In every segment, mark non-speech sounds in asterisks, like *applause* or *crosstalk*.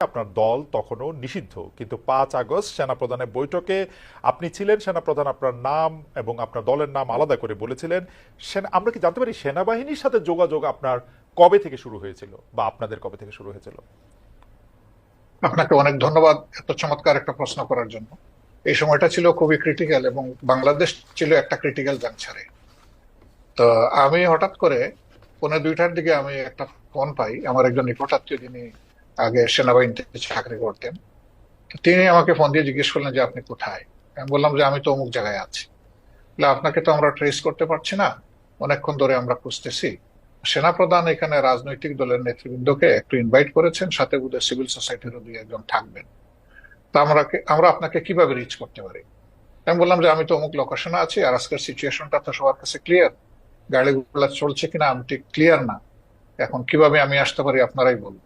আপনার দল তখনও নিষিদ্ধ। কিন্তু পাঁচ আগস্ট সেনাপ্রধানের বৈঠকে আপনি ছিলেন, সেনাপ্রধান আপনার নাম এবং আপনার দলের নাম আলাদা করে বলেছিলেন। সেনা, আমরা কি জানতে পারি সেনাবাহিনীর সাথে যোগাযোগ আপনার কবে থেকে শুরু হয়েছিল বা আপনাদের কবে থেকে শুরু হয়েছিল? আপনাকে অনেক ধন্যবাদ এত চমৎকার একটা প্রশ্ন করার জন্য। এই সময়টা ছিল খুবই ক্রিটিক্যাল এবং বাংলাদেশ ছিল একটা ক্রিটিক্যাল জাংশারে তো আমি হঠাৎ করে পৌনে দুইটার দিকে আমি একটা ফোন পাই, আমার একজন নিকট আত্মীয় যিনি আগে সেনাবাহিনীতে চাকরি করতেন। তিনি আমাকে ফোন দিয়ে জিজ্ঞেস করলেন যে, আপনি কোথায়? আমি বললাম যে, আমি তো অমুক জায়গায় আছি। আপনাকে তো আমরা ট্রেস করতে পারছি না। অনেকক্ষণ ধরে আমরা খুঁজতেছি। সেনাপ্রধান এখানে রাজনৈতিক দলের নেতৃবৃন্দকে একটু ইনভাইট করেছেন, সাথে বোধহয় সিভিল সোসাইটিরও দুই একজন থাকবেন। তা আমরা আমরা আপনাকে কীভাবে রিচ করতে পারি? আমি বললাম যে, আমি তো অমুক লোকেশনে আছি আর আজকের সিচুয়েশনটা তো সবার কাছে ক্লিয়ার গাড়িগুলো চলছে কিনা আমি ঠিক ক্লিয়ার না। এখন কীভাবে আমি আসতে পারি আপনারাই বলুন।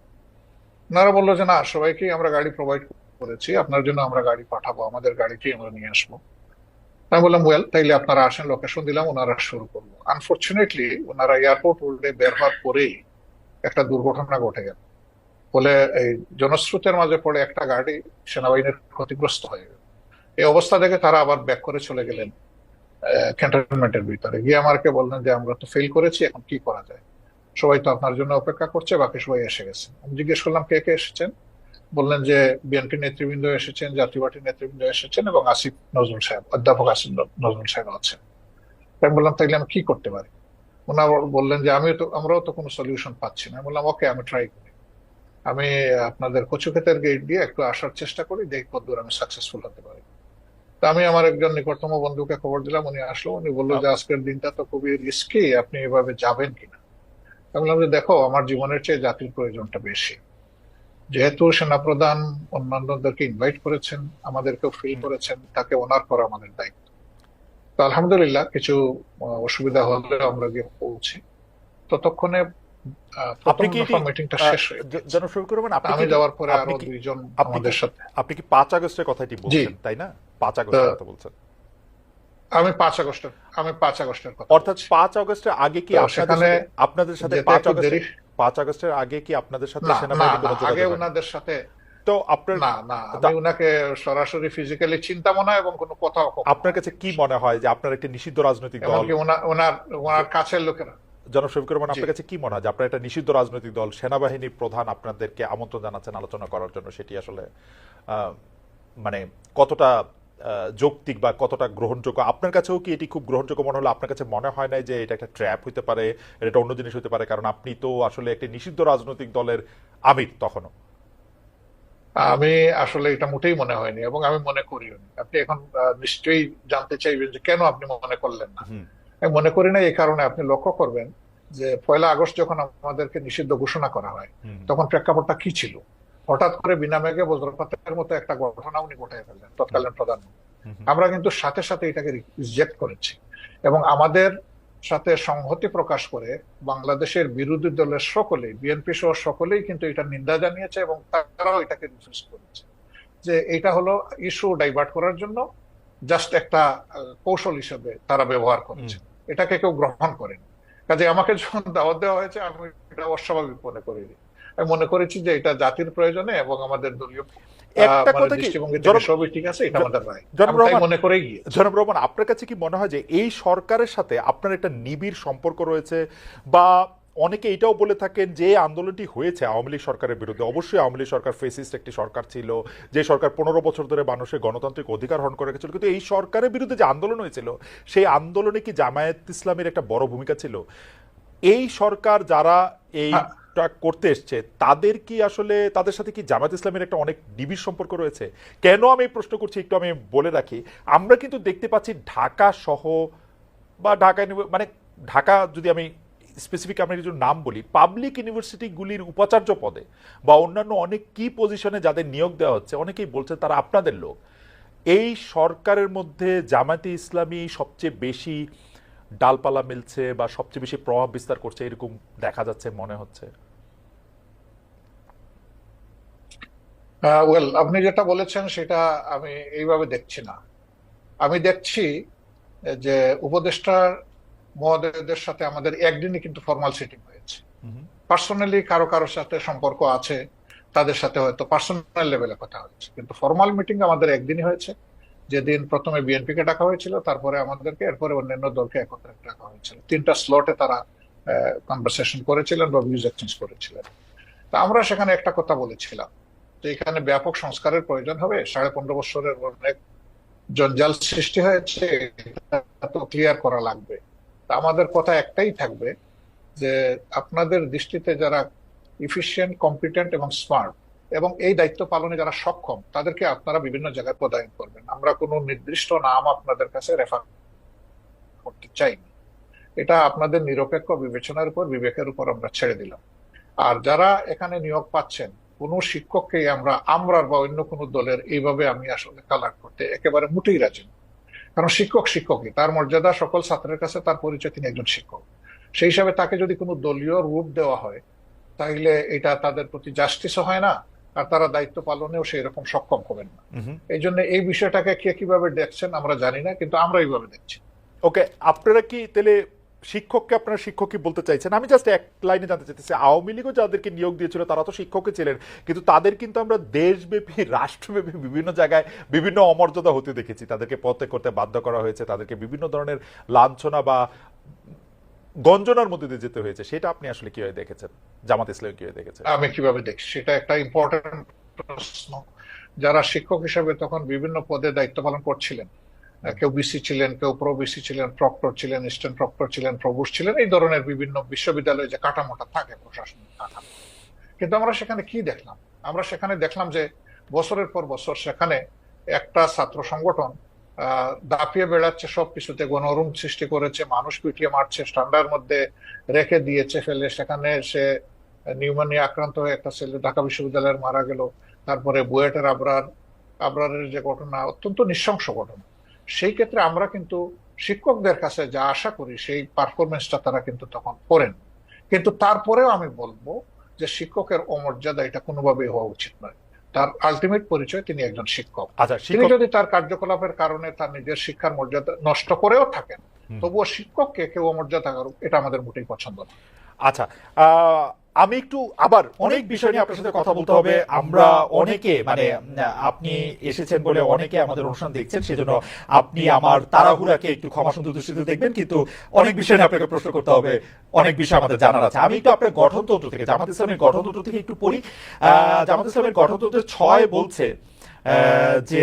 ওনারা বলল যে, না সবাইকেই আমরা গাড়ি প্রোভাইড করেছি। আপনার জন্য আমরা গাড়ি পাঠাবো। আমাদের গাড়িতেই আমরা নিয়ে আসব। আমি বললাম ওয়েল তাইলে আপনারা আসেন লোকেশন দিলাম, ওনারা শুরু করব আনফর্চুনেটলি ওনারা এয়ারপোর্ট রোডে বের হওয়ার পরেই একটা দুর্ঘটনা ঘটে গেল। ফলে এই জনস্রোতের মাঝে পড়ে একটা গাড়ি সেনাবাহিনীর ক্ষতিগ্রস্ত হয়ে গেল। এই অবস্থা দেখে তারা আবার ব্যাক করে চলে গেলেন ক্যান্টনমেন্টের ভিতরে। গিয়ে আমাকে বললেন যে, আমরা তো ফেল করেছি, এখন কি করা যায়? সবাই তো আপনার জন্য অপেক্ষা করছে বাকি সবাই এসে গেছে। আমি জিজ্ঞেস করলাম কে কে এসেছেন? বললেন যে বিএনপি নেতৃবৃন্দ এসেছেন জাতীয় পার্টির নেতৃবৃন্দ এসেছেন এবং আসিফ নজরুল সাহেব অধ্যাপক আসিফ নজরুল সাহেব আছেন। আমি বললাম তাইলে আমি কি করতে পারি? ওনারা বললেন যে আমিও তো আমরাও তো কোনো সলিউশন পাচ্ছি না। আমি বললাম ওকে আমি ট্রাই করি। আমি আপনাদের কচুক্ষেতের গেট দিয়ে একটু আসার চেষ্টা করি দেখি কতদূর আমি সাকসেসফুল হতে পারি। তো আমি আমার একজন নিকটতম বন্ধুকে খবর দিলাম উনি আসলো উনি বলল যে আজকের দিনটা তো খুবই রিস্কি আপনি এভাবে যাবেন কিনা? আমি বললাম যে দেখো আমার জীবনের চেয়ে জাতির প্রয়োজনটা বেশি। যেহেতু সেনাপ্রধান অন্যান্যদেরকে ইনভাইট করেছেন আমাদেরকেও ফিল করেছেন তাকে ওনার করা আমাদের দায়িত্ব। তো আলহামদুলিল্লাহ কিছু অসুবিধা হলে আমরা গিয়ে পৌঁছি। ততক্ষণে আপনি কি মিটিংটা শেষ হয়ে যেন শুরু করবেন আপনি আমি যাওয়ার পরে আরও দুইজন আপনি আমাদের সাথে আপনি কি পাঁচ আগস্টের কথাটি বলছেন তাই না? পাঁচ আগস্টের কথা বলছেন। আমি পাঁচ আগস্টের আমি পাঁচ আগস্টের কথা অর্থাৎ পাঁচ আগস্টের আগে কি আপনাদের সেখানে সাথে আপনাদের সাথে পাঁচ আগস্টের পাঁচ আগস্টের আগে কি আপনাদের সাথে সেনাবাহিনী আগে ওনাদের সাথে তো আপনার না না আমি সরাসরি ফিজিক্যালি চিন্তামো না এবং কোনো কথা আপনার কাছে কি মনে হয় যে আপনার একটি নিষিদ্ধ রাজনৈতিক দল? ওনার ওনার ওনার কাছের লোকেরা। জনাব শফিকুর রহমান আপনার কাছে কি মনে হয় যে আপনার একটা নিষিদ্ধ রাজনৈতিক দল সেনাবাহিনীর প্রধান আপনাদেরকে আমন্ত্রণ জানাচ্ছেন আলোচনা করার জন্য সেটি আসলে আহ, মানে কতটা যৌক্তিক বা কতটা গ্রহণযোগ্য? আপনার কাছেও কি এটি খুব গ্রহণযোগ্য মনে হলো? আপনার কাছে মনে হয় না যে এটা একটা ট্র্যাপ হতে পারে এটা অন্য জিনিস হতে পারে? কারণ আপনি তো আসলে একটি নিষিদ্ধ রাজনৈতিক দলের আমির তখনও। আমি আসলে এটা মোটেই মনে হয়নি এবং আমি মনে করিও নি। আপনি এখন নিশ্চয়ই জানতে চাইবেন যে কেন আপনি মনে করলেন না। আমি মনে করি না এই কারণে আপনি লক্ষ্য করবেন যে পয়লা আগস্ট যখন আমাদেরকে নিষিদ্ধ ঘোষণা করা হয় তখন প্রেক্ষাপটটা কি ছিল? হঠাৎ করে বিনা মেঘে বজ্রপাতের মতো একটা ঘটনা উনি ঘটাই ফেললেন তৎকালীন প্রধানমন্ত্রী আমরা কিন্তু সাথে সাথে এটাকে রিজেক্ট করেছি এবং আমাদের সাথে সংহতি প্রকাশ করে বাংলাদেশের বিরোধী দলের সকলেই বিএনপি সহ সকলেই কিন্তু এটা নিন্দা জানিয়েছে এবং তারাও এটাকে রিফিউজ করেছে যে এটা হলো ইস্যু ডাইভার্ট করার জন্য জাস্ট একটা কৌশল হিসেবে তারা ব্যবহার করেছে। এটাকে কেউ গ্রহণ করেনি। কাজে আমাকে যখন দাওয়াত দেওয়া হয়েছে আমি এটা অস্বাভাবিক মনে করিনি আমি মনে করেছি যে এটা জাতির প্রয়োজনে এবং আমাদের দলীয় একটা মানে কথা কি? ঠিক আছে এটা আমাদের রায়। মনে জনাব রহমান আপনার কাছে কি মনে হয় যে এই সরকারের সাথে আপনার একটা নিবিড় সম্পর্ক রয়েছে? বা অনেকে এটাও বলে থাকেন যে আন্দোলনটি হয়েছে আওয়ামী লীগ সরকারের বিরুদ্ধে। অবশ্যই আওয়ামী লীগ সরকার ফেসিস্ট একটি সরকার ছিল যে সরকার পনেরো বছর ধরে মানুষের গণতান্ত্রিক অধিকার হরণ করে রেখেছিল। কিন্তু এই সরকারের বিরুদ্ধে যে আন্দোলন হয়েছিল সেই আন্দোলনে কি জামায়াত ইসলামের একটা বড় ভূমিকা ছিল? এই সরকার যারা এইটা করতে এসছে, তাদের কি আসলে, তাদের সাথে কি জামাত ইসলামের একটা অনেক নিবিড় সম্পর্ক রয়েছে? কেন আমি প্রশ্ন করছি একটু আমি বলে রাখি, আমরা কিন্তু দেখতে পাচ্ছি ঢাকা সহ বা ঢাকা মানে ঢাকা যদি আমি স্পেসিফিক আমি কিছু নাম বলি পাবলিক ইউনিভার্সিটিগুলির উপাচার্য পদে বা অন্যান্য অনেক কি পজিশনে যাদের নিয়োগ দেওয়া হচ্ছে, অনেকেই বলছে তারা আপনাদের লোক। এই সরকারের মধ্যে জামাতে ইসলামী সবচেয়ে বেশি ডালপালা মিলছে বা সবচেয়ে বেশি প্রভাব বিস্তার করছে, এরকম দেখা যাচ্ছে, মনে হচ্ছে। ওয়েল আপনি যেটা বলেছেন সেটা আমি এইভাবে দেখছি না। আমি দেখছি যে উপদেষ্টার মহোদয়দের সাথে আমাদের একদিনই কিন্তু ফর্মাল সিটিং হয়েছে। পার্সোনালি কারও কারোর সাথে সম্পর্ক আছে তাদের সাথে হয়তো পার্সোনাল লেভেলে কথা হয়েছে। কিন্তু ফর্মাল মিটিং আমাদের একদিনই হয়েছে। যেদিন প্রথমে বিএনপি কে ডাকা হয়েছিল তারপরে আমাদেরকে এরপরে অন্যান্য দলকে একত্রে ডাকা হয়েছিল। তিনটা স্লটে তারা কনভারসেশন করেছিলেন বা ভিউজ এক্সচেঞ্জ করেছিলেন। তা আমরা সেখানে একটা কথা বলেছিলাম। যে এখানে ব্যাপক সংস্কারের প্রয়োজন হবে। সাড়ে পনেরো বছরের অনেক জঞ্জাল সৃষ্টি হয়েছে তো ক্লিয়ার করা লাগবে। তা আমাদের কথা একটাই থাকবে যে আপনাদের দৃষ্টিতে যারা ইফিসিয়েন্ট কম্পিটেন্ট এবং স্মার্ট এবং এই দায়িত্ব পালনে যারা সক্ষম, তাদেরকে আপনারা বিভিন্ন জায়গায় প্রদায়ন করবেন। আমরা কোনো নির্দিষ্ট নাম আপনাদের কাছে রেফার করতে চাই না এটা আপনাদের নিরপেক্ষ বিবেচনার উপর, বিবেকের উপর আমরা ছেড়ে দিলাম। আর যারা এখানে নিয়োগ পাচ্ছেন কোনো শিক্ষককে আমরা আমরার বা অন্য কোনো দলের এইভাবে আমি আসলে কালার করতে একেবারে মোটেই রাজি না। কারণ শিক্ষক শিক্ষকই তার মর্যাদা সকল ছাত্রের কাছে তার পরিচয় তিনি একজন শিক্ষক। সেই হিসাবে তাকে যদি কোনো দলীয় রূপ দেওয়া হয় তাহলে এটা তাদের প্রতি জাস্টিসও হয় না আর তারা দায়িত্ব পালনেও সেই রকম সক্ষম হবেন না। এই জন্য এই বিষয়টাকে কে কীভাবে দেখছেন আমরা জানি না কিন্তু আমরা এইভাবে দেখছি। ওকে আপনারা কি তাহলে শিক্ষককে আপনারা শিক্ষকই বলতে চাইছেন। আমি জাস্ট এক লাইনে জানতে চাইতেছি, আওয়ামী লীগও যাদেরকে নিয়োগ দিয়েছিল, তারা তো শিক্ষকই ছিলেন। কিন্তু তাদের কিন্তু আমরা দেশব্যাপী, *laughs* রাষ্ট্রব্যাপী বিভিন্ন জায়গায় বিভিন্ন অমর্যাদা হতে দেখেছি। তাদেরকে পথে করতে বাধ্য করা হয়েছে, তাদেরকে বিভিন্ন ধরনের লাঞ্ছনা বা গঞ্জনার মধ্যে দিয়ে যেতে হয়েছে। সেটা আপনি আসলে কীভাবে দেখেছেন? জামাত ইসলাম কীভাবে দেখেছেন আমি কীভাবে দেখছি? সেটা একটা ইম্পর্টেন্ট প্রশ্ন। যারা শিক্ষক হিসেবে তখন বিভিন্ন পদে দায়িত্ব পালন করছিলেন কেউ বিসি ছিলেন, কেউ প্রো বিসি ছিলেন, প্রক্টর ছিলেন স্টেন প্রক্টর ছিলেন, প্রভুষ ছিলেন, এই ধরনের বিভিন্ন বিশ্ববিদ্যালয়ে যে কাঠামোটা থাকে, প্রশাসনিক কাঠামো। কিন্তু আমরা সেখানে কি দেখলাম? আমরা সেখানে দেখলাম যে বছরের পর বছর সেখানে একটা ছাত্র সংগঠন দাপিয়ে বেড়াচ্ছে সব কিছুতে গণরুম সৃষ্টি করেছে, মানুষ পিটিয়ে মারছে, স্ট্যান্ডার মধ্যে রেখে দিয়েছে ফেলে। সেখানে সে নিউমোনিয়া আক্রান্ত হয়ে একটা ছেলে ঢাকা বিশ্ববিদ্যালয়ের মারা গেল। তারপরে বুয়েটের আবরার, আবরারের যে ঘটনা, অত্যন্ত নৃশংস ঘটনা। সেই ক্ষেত্রে আমরা কিন্তু শিক্ষকদের কাছে যা আশা করি সেই পারফরমেন্সটা তারা কিন্তু তখন করেন। কিন্তু তারপরেও আমি বলব যে শিক্ষকের অমর্যাদা এটা কোনোভাবেই হওয়া উচিত নয়। তার আলটিমেট পরিচয় তিনি একজন শিক্ষক। আচ্ছা তিনি যদি তার কার্যকলাপের কারণে তার নিজের শিক্ষার মর্যাদা নষ্ট করেও থাকেন তবুও শিক্ষককে কেউ অমর্যাদা করুক এটা আমাদের মোটেই পছন্দ না। আচ্ছা আহ, আমি একটু আবার অনেক বিষয় নিয়ে আপনার সাথে কথা বলতে হবে। আমরা অনেকে মানে আপনি এসেছেন বলে অনেকে আমাদের অনুষ্ঠান দেখছেন সেজন্য আপনি আমার তাড়াহুড়াকে একটু ক্ষমা সুন্দর দৃষ্টিতে দেখবেন কিন্তু অনেক বিষয় নিয়ে আপনাকে প্রশ্ন করতে হবে। অনেক বিষয় আমাদের জানার আছে। আমি একটু আপনার গঠনতন্ত্র থেকে জামাত ইসলামের গঠনতন্ত্র থেকে একটু পড়ি। আহ, জামাত ইসলামের গঠনতন্ত্রের ছয় বলছে যে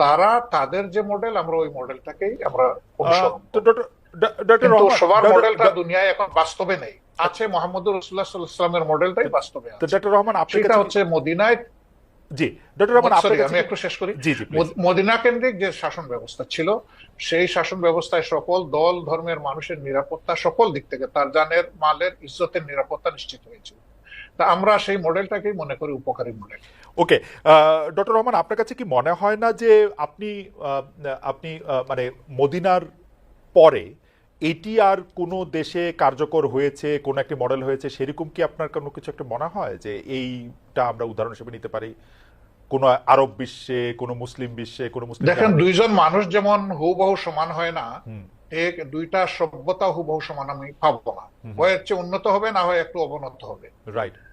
তারা তাদের যে মডেল আমরা ওই মডেলটাকেই আমরা কিন্তু সবার মডেলটা দুনিয়ায় এখন বাস্তবে নেই। আছে মোহাম্মদ রসুল্লাহ সাল্লামের মডেলটাই বাস্তবে ডক্টর রহমান সেটা হচ্ছে মদিনায় জি ডক্টর রহমান আপনার Sorry, কাছে আমি একটু শেষ করি। জি জি please। মদ- মদিনা কেন্দ্রিক যে শাসন ব্যবস্থা ছিল সেই শাসন ব্যবস্থায় সকল দল ধর্মের মানুষের নিরাপত্তা সকল দিক থেকে তার জানের মালের ইজ্জতের নিরাপত্তা নিশ্চিত হয়েছিল। তা আমরা সেই মডেলটাকেই মনে করি উপকারী মডেল। ওকে ডক্টর রহমান আপনার কাছে কি মনে হয় না যে আপনি আপনি মানে মদিনার পরে এটি আর কোনো দেশে কার্যকর হয়েছে কোন একটি মডেল হয়েছে সেরকম কি আপনার কোনো কিছু একটা মনে হয় যে এইটা আমরা উদাহরণ হিসেবে নিতে পারি? কোনো আরব বিশ্বে কোনো মুসলিম বিশ্বে কোনো মুসলিম দেখেন দুইজন মানুষ যেমন হুবহু সমান হয় না এক দুইটা সভ্যতা হুবহু সমান আমি পাবো না। হয় হচ্ছে উন্নত হবে না হয় একটু অবনত হবে। রাইট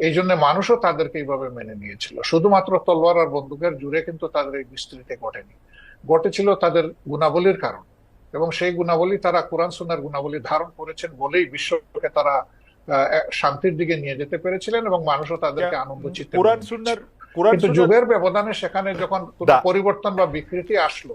এই জন্য মানুষও তাদেরকে এইভাবে মেনে নিয়েছিল। শুধুমাত্র তলোয়ার আর বন্দুকের জুড়ে কিন্তু তাদের এই বিস্তৃতি ঘটেনি। ঘটেছিল তাদের গুণাবলীর কারণ এবং সেই গুণাবলী তারা কোরআন সুনার গুণাবলী ধারণ করেছেন বলেই বিশ্বকে তারা আহ, শান্তির দিকে নিয়ে যেতে পেরেছিলেন এবং মানুষও তাদেরকে আনন্দ চিত্তে কোরআন। কোরআন কিন্তু যুগের ব্যবধানে সেখানে যখন পরিবর্তন বা বিকৃতি আসলো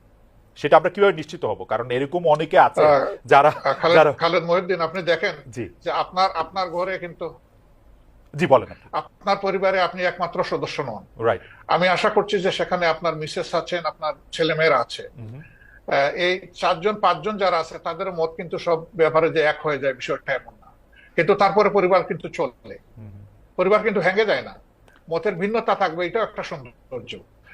সেটা আমরা কীভাবে নিশ্চিত হব? কারণ এরকম অনেকে আছে যারা খালেদ মহিউদ্দিন আপনি দেখেন জি। যে আপনার আপনার ঘরে কিন্তু জি বলেন আপনার পরিবারে আপনি একমাত্র সদস্য নন। রাইট আমি আশা করছি যে সেখানে আপনার মিসেস আছেন আপনার ছেলে মেয়েরা আছে এই চারজন পাঁচজন যারা আছে তাদের মত কিন্তু সব ব্যাপারে যে এক হয়ে যায় বিষয়টা এমন না। কিন্তু তারপরে পরিবার কিন্তু চলে। পরিবার কিন্তু ভেঙে যায় না। মতের ভিন্নতা থাকবে এটাও একটা সৌন্দর্য।